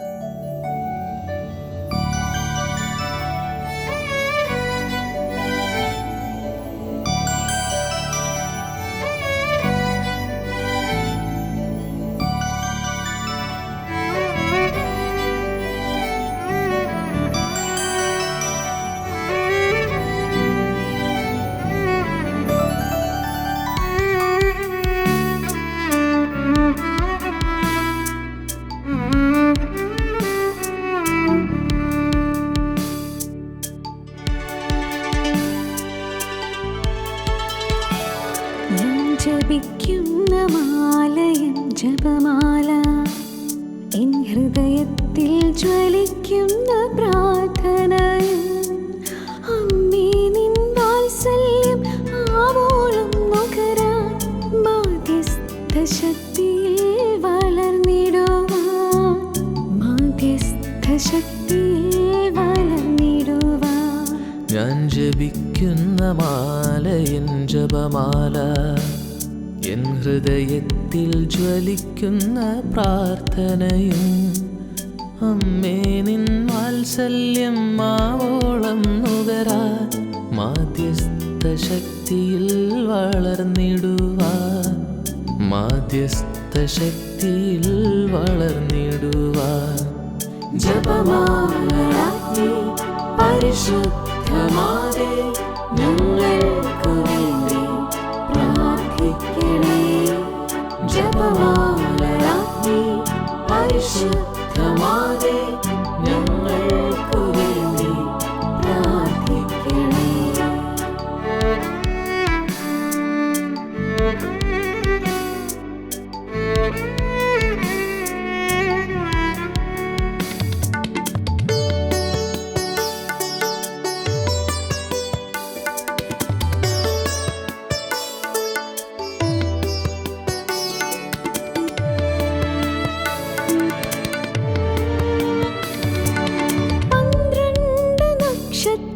ഞാൻ ഞാൻ ജപിക്കുന്ന മാലയൻ ജപമാല എൻ ഹൃദയത്തിൽ ജ്വലിക്കുന്ന പ്രാർത്ഥനയും അമ്മേ നിൻ വാത്സല്യം മാവോളം നുകരാൻ മാധ്യസ്ഥ ശക്തിയിൽ വളർന്നിടുവാ മാധ്യസ്ഥ ശക്തിയിൽ വളർന്നിടുവാ. ജപമാല പരിശുദ്ധമാതെ ഞങ്ങൾക്ക്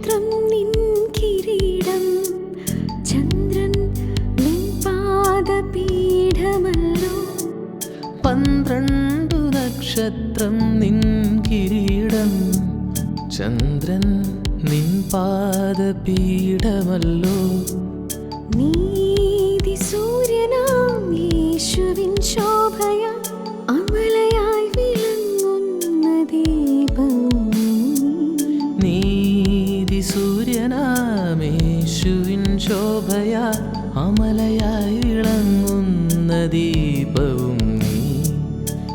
നക്ഷത്രം നിൻ കിരീടം. ചന്ദ്രൻ നിൻ പാദപീഠമല്ലോ. പന്ത്രണ്ടു നക്ഷത്രം നിൻ കിരീടം. ചന്ദ്രൻ നിൻ പാദപീഠമല്ലോ. നീതി സൂര്യനാം സൂര്യനാമേശുവിൻ ശോഭയ അമലയായി ഇളങ്ങുന്ന ദീപവും നീ.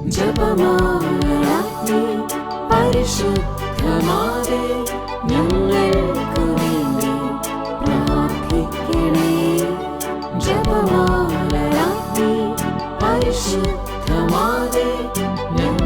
ജപമാലയാക്കി പരിശുദ്ധമാതെ ഞങ്ങൾക്ക് വേണ്ടി പ്രാർത്ഥിക്കണേ. ജപമാലയാക്കി പരിശുദ്ധമാതെ ഞങ്ങൾക്ക്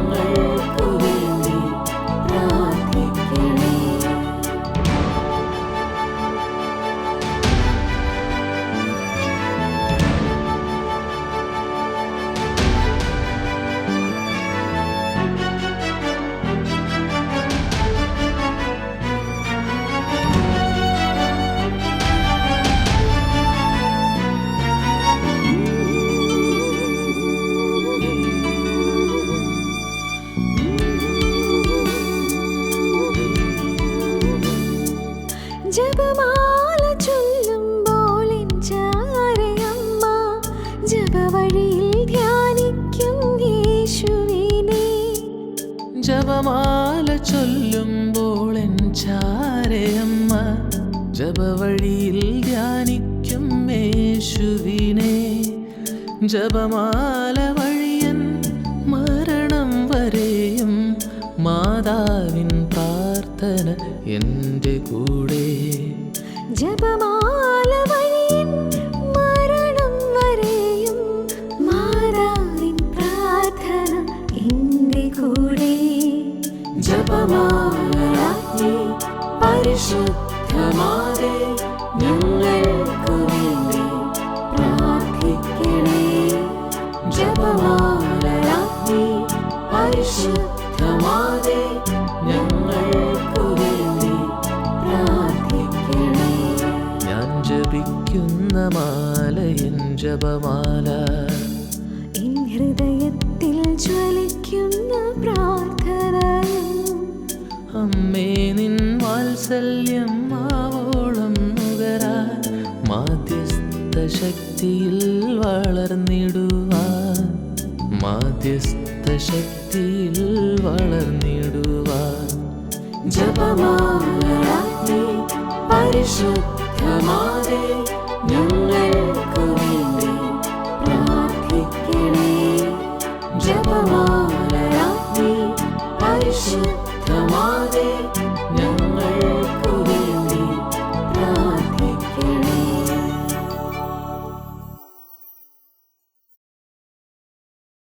ജപവഴിയിൽ ധ്യാനിക്കും യേശുവിനെ. ജപമാല ചൊല്ലുമ്പോൾ എൻ ചാരയമ്മ ജപവഴിയിൽ ധ്യാനിക്കും യേശുവിനെ. ജപമാല വഴിയൻ മരണം വരെയും മാതാവിൻ പ്രാർത്ഥന എന്റെ കൂടെ. ജപമാല വഴിയിൽ പരിശുദ്ധമാതെ ഞങ്ങൾക്ക് വേണ്ടി പ്രാർത്ഥിക്കണേ. ജപമാലയാക്കി പരിശുദ്ധമാതെ ഞങ്ങൾക്ക് വേണ്ടി പ്രാർത്ഥിക്കണേ. ഞാൻ ജപിക്കുന്ന മാലയൻ ജപമാല വാത്സല്യം ആവോളം നുകരാൻ മാധ്യസ്ഥ ശക്തിയിൽ വളർന്നിടുവാൻ. മാധ്യസ്ഥ ശക്തിയിൽ വളർന്നിടുവാൻ. ജപമാ പരിശുദ്ധമാരെ ഞങ്ങൾക്കു